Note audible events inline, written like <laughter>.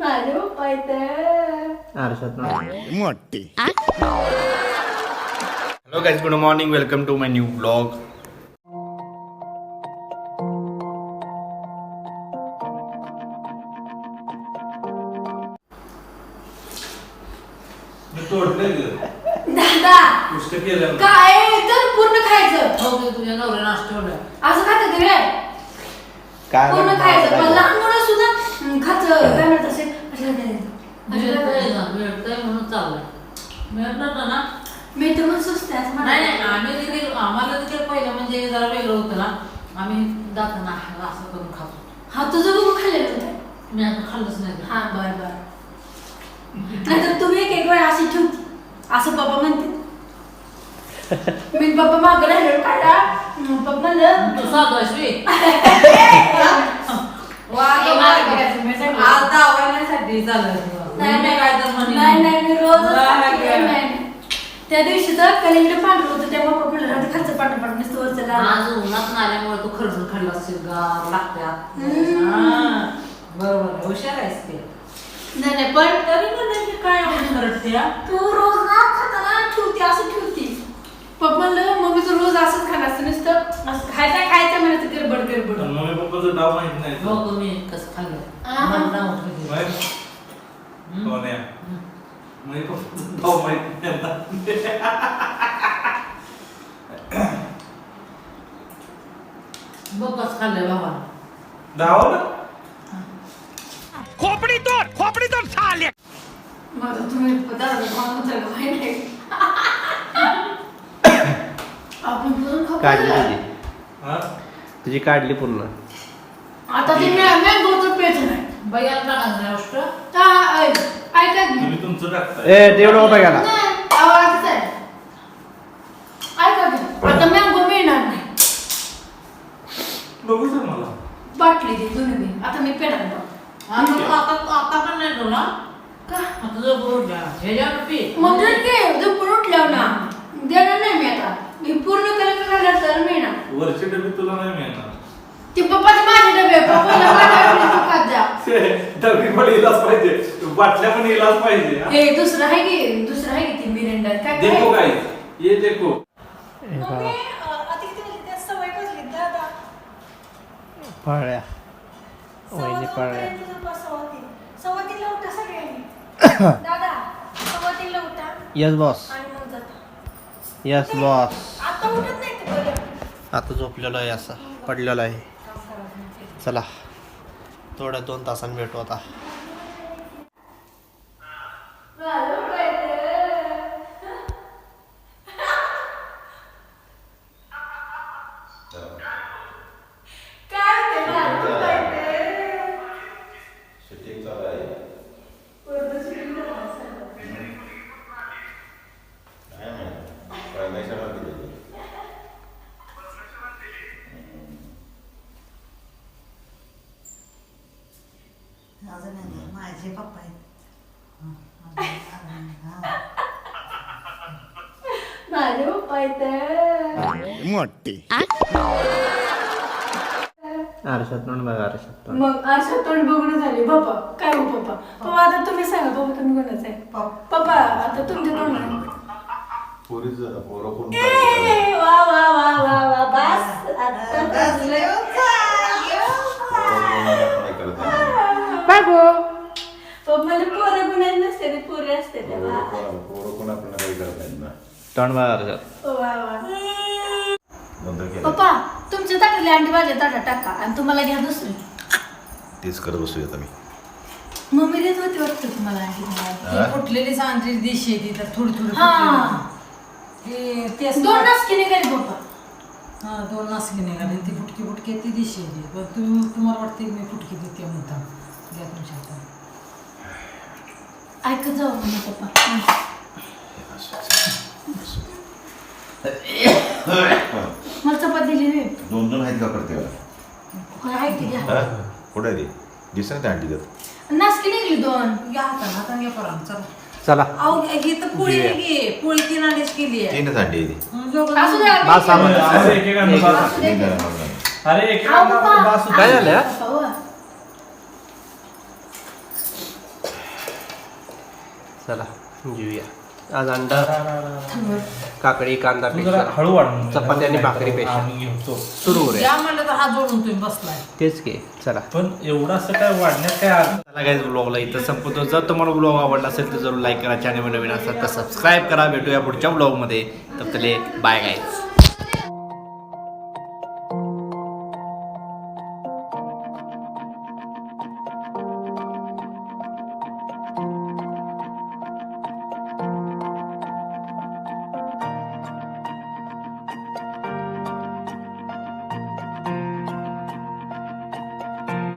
माझे पप्पा इथं आरशात मोठी hello guys good morning welcome to my new blog दादा! काय? तर पूर्ण खायचं. ते तुझ्या नवऱ्यानं असं ठेवलं असं खातं ते रे? काय पूर्ण म्हणतो खायचं पण मला? लहान मुलं सुद्धा खातं काय म्हणतात असे असे खातात. असे मिळतंय. ना मिळतंय म्हणून नव्हतं ना मी तर मग सुस्त आहे असं नाही नाही म्हणायचं. आम्ही देखील आम्हाला देखील पहिलं म्हणजे जरा वेगळं होतं ना. आम्ही दातांना असं करून खातो. हा तुझं बघून खाल्लेलं होतं? मी आता खाल्लंच नाही. ते. हा बर बर. नाहीतर तुम्ही एक एक वेळा अशी ठेवती असं पप्पा म्हणते. <laughs> मी पप्पा मागं राहिलो काढा. पप्पा म्हणलं तू साधू आहेस बे. वा ए, ग मला वा ग. बघायचं, मी सांगितलं. आज दावायण्यासाठी चाललंय तुला. नाही मी काय तर म्हणेन. नाही नाही मी रोज. त्या दिवशी तर कलिंगड पांढरं होतं तेव्हा म्हणलं खर्च पांढरं पांढरं नुसतं. आज उन्हात नाल्यामुळे तू खर्च खाल्ला असेल गार लागत्यात. बरोबर. हुशार आहेस ते नाही नाही पण तरी पण नाही काय खरडते हा? तू रोज ना खाताना ठेवती असं ठेवती पप्पा म्हणलं मम्मी तू रोज असंच खाणार असतं नुसतं असं खायचं खायचं म्हणायचं गडबड गडबड पप्पाचं नाव माहीत नाही हो तुम्ही कसं खाल्लं आ. मला नाव ठेवते. माहीत? हम्म. कोण आहे? मम्मी पप्पाचं नाव माहीत नाही आता. बघ कसं खाल्लंय बाबा धावा ना? मग तुम्ही पदार्थ खाऊन उचललं माहिती नाही. आपण पूर्ण खाऊ काढली का? तुझी हा? तुझी काढली पूर्ण आता ते मँगोचं पेच नाही बघायला टाकायचं नाही. गोष्ट. हा, ऐक ऐका की. तुम्ही तुमचं टाकताय. ए तेवढं उभा गेला नाही, आवाजच आहे. ऐका की, आता मँगो मिळणार नाही. बघू सर मला. बाटली दे दोन्ही बी. आता मी पेणार बघ. आता आता आता पण नाही तुला का? आता तुझं बरोबर घ्या ह्याच्यावर पी जर ते दुपूर उठल्यावर ना. देणार नाही मी आता. मी पूर्ण कलर खाल्ला तर मिळणार. वरचे डबे तुला नाही मिळणार. ते पप्पाचे माझे डबे पप्पाला तू खात जा डबे पण इलाज पाहिजे बाटल्या पण इलाज पाहिजे हा? हे दुसरं आहे की दुसरं आहे की ती मिरिंडा काय देखो काय काय ये देखो मम्मी, अं, आता किती वाजले? त्या सवय कसली? दादा. पळ्या सव्वा वहिनी पळ्या पर्यंत जवळपास सव्वा तीन. सव्वा तीनला उठा सगळ्यांनी. दादा, सव्वा तीनला उठा यस बॉस आणि मग जाता. यस बॉस आता उठत नाही ते बरं. आता झोपलेलो आहे असा पडलेला आहे चला. थोड्या दोन तासांनी भेटू आता झालं पाहिजे. काय ते झालं पाहिजे. पूर्ण shooting झालं असेल. माझे पप्पा आहेत इथं. मोठी. आरशात तोंड बघा आरशात तोंड मग आरशात तोंड बघून झाले. काय हो पप्पा पप्पा आता तुम्ही सांगा तुम्ही कोणाचं आहे? पप्पा आता तुमच्या तोंड पोरीचं पोरं कोण वा वा वा वा वा. बस आता बसले. काय करत नाही. बाबू पप्पाला पोरं गुन्हे नसते ते पोरे असते ते वा पोरं कोण- पोरं कोण आपल्याला काही करत ना? तोंड बघा केलं पप्पा तुमच्या ताटातली अंडी माझ्या ताटात टाका आणि तुम्हाला घ्या दुसरी तेच करत बसूयात आम्ही मम्मी देत होती वाटतं तुम्हाला अंडी मला. हा? फुटलेली सांगली दिश येते तर थोडी थोडी हा. फुटलेली. ते तेच दोन नासकी निघाली पप्पा हा दोन नासकी निघाली ती फुटकी फुटकी ती दिश येते पण तुम्ही तुम्हाला वाटते मी फुटकी देते म्हणता घ्या तुमच्या हातात. ऐकत जाऊ मग पप्पा मला चपात दिली रे दोन दोन आहेत का करते आहे की? घ्या कुठे आहे ते? दिसत त्या आणली जात नासकी निघली दोन. घ्या हातानं हातानं घ्या पोरांनो, चला. चला. अहो ही तर पोळी पोळी तीन केली आहे. तीनच ती. असू द्या. बस एकेकानं बस. अरे काय झालं. चला जेऊया. आज अंडा काकडी कांदा पेक्षा हळू. चपाती आणि. आम्ही घेतो सुरू या म्हणलं तर हात जोडून तुम्ही बसलाय. तेच की चला. पण एवढं असं काय वाढण्यात काय अर्थ? चला गाईज ब्लॉगला इथं संपवतो. जर तुम्हाला ब्लॉग आवडला असेल तर जरूर लाईक करा. चॅनल नवीन असेल तर सबस्क्राईब करा. भेटूया पुढच्या ब्लॉगमध्ये तर बाय गाईज